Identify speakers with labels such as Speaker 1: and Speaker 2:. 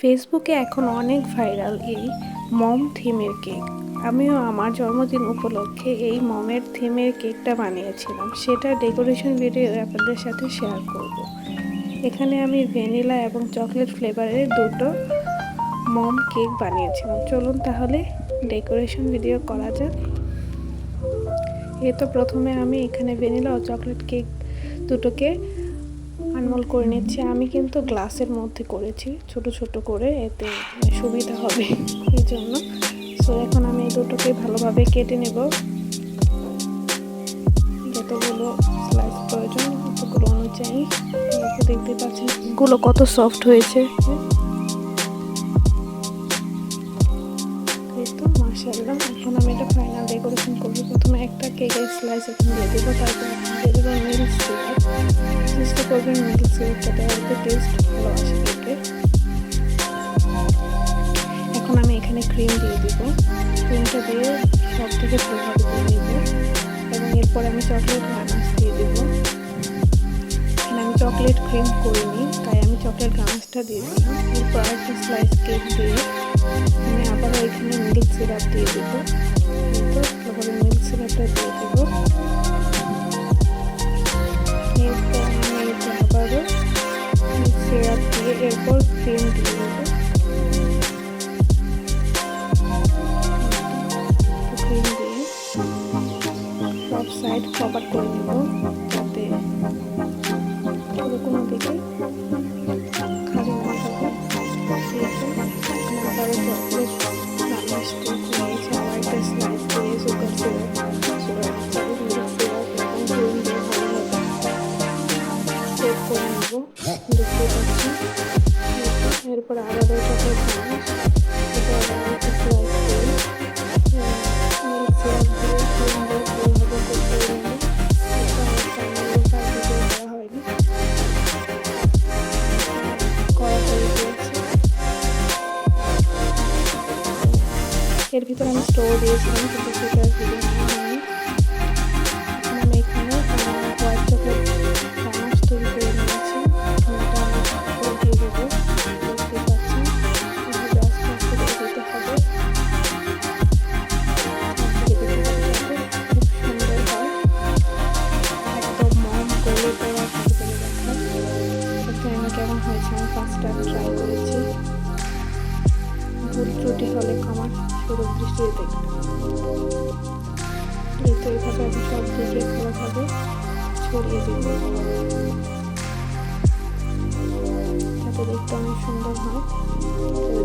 Speaker 1: ফেসবুকে এখন অনেক ভাইরাল এই মম থিমের কেক। আমিও আমার জন্মদিন উপলক্ষে এই মমের থিমের কেকটা বানিয়েছিলাম। সেটা ডেকোরেশন ভিডিও আপনাদের সাথে শেয়ার করব। এখানে আমি ভ্যানিলা এবং চকলেট ফ্লেভারের দুটো মম কেক বানিয়েছিলাম। চলুন তাহলে ডেকোরেশন ভিডিও করা যাক। এ তো প্রথমে আমি এখানে ভ্যানিলা ও চকলেট কেক দুটোকে আনমোল করে নিচ্ছি। আমি কিন্তু গ্লাসের মধ্যে করেছি, ছোট ছোট করে, এতে সুবিধা হবে এই জন্য। সো এখন আমি এই দুটোকে ভালোভাবে কেটে নেব। যতগুলো স্লাইস প্রয়োজন অনুযায়ী। দেখতে পাচ্ছেন, গুলো কত সফট হয়েছে। তো মার্শাল্লাহ এখন আমি এটা ফাইনাল ডেকোরেশন করব। প্রথমে একটা কেকের স্লাইস এখন দিয়ে দেবো, তারপর দিয়ে দেবো মিল্ক সিরাপ চেষ্টা করবেন মিল্ক সিরাপ যাতে একটু টেস্ট ভালো আসে কেকের এখন আমি এখানে ক্রিম দিয়ে দিব। ক্রিমটা দিয়ে সব থেকে ভালোভাবে দিয়ে দিব এবং এরপর আমি চকলেট গানাস দিয়ে দেব। এখানে আমি চকলেট ক্রিম করিনি, তাই আমি চকলেট গানাসটা দিয়ে দিলাম। এরপর একটা স্লাইস কেক দিয়ে আমি আবারও এখানে মিল্ক সিরাপ দিয়ে দেবো। তারপরে মিল্ক সিরাপটা দিয়ে দেবো এরপর আমি এটা আবারও মিল্ক সিরাপ দিয়ে এরপর ক্রিম দিয়ে দেবো সাইড কভার করে নেব। নেব দেখতে পাচ্ছি এরপর আলাদা চকলেট গানাশ এটা আবার একটা স্লাইস দিয়ে মিল্ক সিরাপ দিয়ে ক্রিম দিয়ে ভালোভাবে সেট করে নেব এটা একটা ভিডিও করা হয়নি করা হয়ে গিয়েছে এর ভিতরে আমি স্টোর দিয়েছিলাম কিন্তু আমি টাইম ট্রাই করেছি। ভুল ত্রুটি হলে আমার সুযোগ দৃষ্টি দেখবে তো এইভাবে আমি সব দিকে ভালোভাবে ছড়িয়ে দেব দেখতে অনেক সুন্দর হয়।